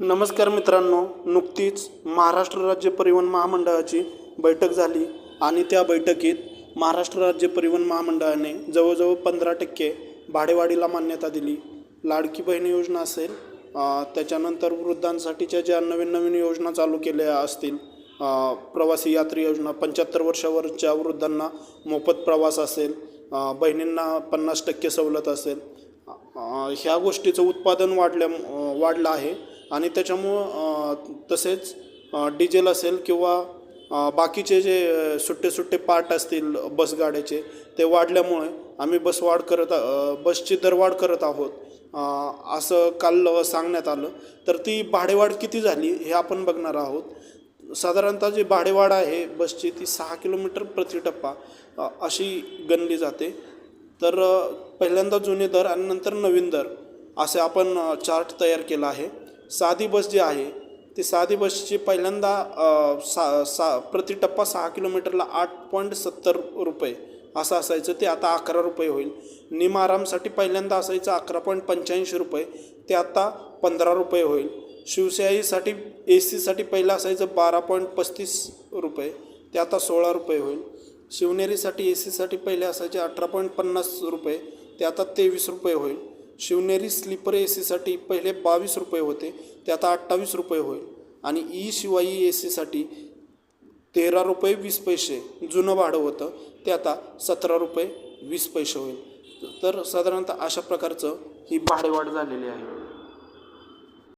नमस्कार मित्रांनो नुकतीच महाराष्ट्र राज्य परिवहन महामंडळाची बैठक झाली आणि त्या बैठकीत महाराष्ट्र राज्य परिवहन महामंडळाने जवळजवळ पंधरा टक्के भाडेवाढीला मान्यता दिली. लाडकी बहीण योजना असेल त्याच्यानंतर वृद्धांसाठीच्या ज्या नवीन नवीन योजना चालू केल्या असतील प्रवासी यात्री योजना पंच्याहत्तर वर्षावरच्या वृद्धांना मोफत प्रवास असेल बहिणींना पन्नास टक्के सवलत असेल ह्या गोष्टीचं उत्पादन वाढल्या वाढलं आहे. आणि त्याच्यामुळं तसेच डिझेल असेल किंवा बाकीचे जे सुट्टे सुट्टे पार्ट असतील बस गाड्याचे ते वाढल्यामुळे आम्ही बस वाढ करत बसची दरवाढ करत आहोत. असं काल सांगण्यात आलं. तर ती भाडेवाढ किती झाली हे आपण बघणार आहोत. साधारणतः जी भाडेवाढ आहे बसची ती सहा किलोमीटर प्रति टप्पा अशी गणली जाते. तर पहिल्यांदा जुने दर आणि नंतर नवीन दर असे आपण चार्ट तयार केला आहे. साधी बस जी आहे ती साधी बसची पहिल्यांदा सा सा प्रति टप्पा सहा किलोमीटरला आठ पॉईंट सत्तर रुपये असं असायचं. ते आता अकरा रुपये होईल. निमारामसाठी पहिल्यांदा असायचं अकरा पॉईंट पंच्याऐंशी रुपये. ते आता पंधरा रुपये होईल. शिवशाहीसाठी ए सीसाठी पहिलं असायचं बारा पॉईंट पस्तीस रुपये. ते आता सोळा रुपये होईल. शिवनेरीसाठी ए सीसाठी पहिले असायचे अठरा पॉईंट पन्नास रुपये. ते आता तेवीस रुपये होईल. शिवनेरी स्लीपर ए सीसाठी पहिले बावीस रुपये होते ते आता अठ्ठावीस रुपये होईल. आणि ई शिवाई ए सीसाठी तेरा रुपये वीस पैसे जुनं भाडं होतं ते आता सतरा रुपये वीस पैसे होईल. तर साधारणतः अशा प्रकारचं ही भाडेवाढ झालेली आहे.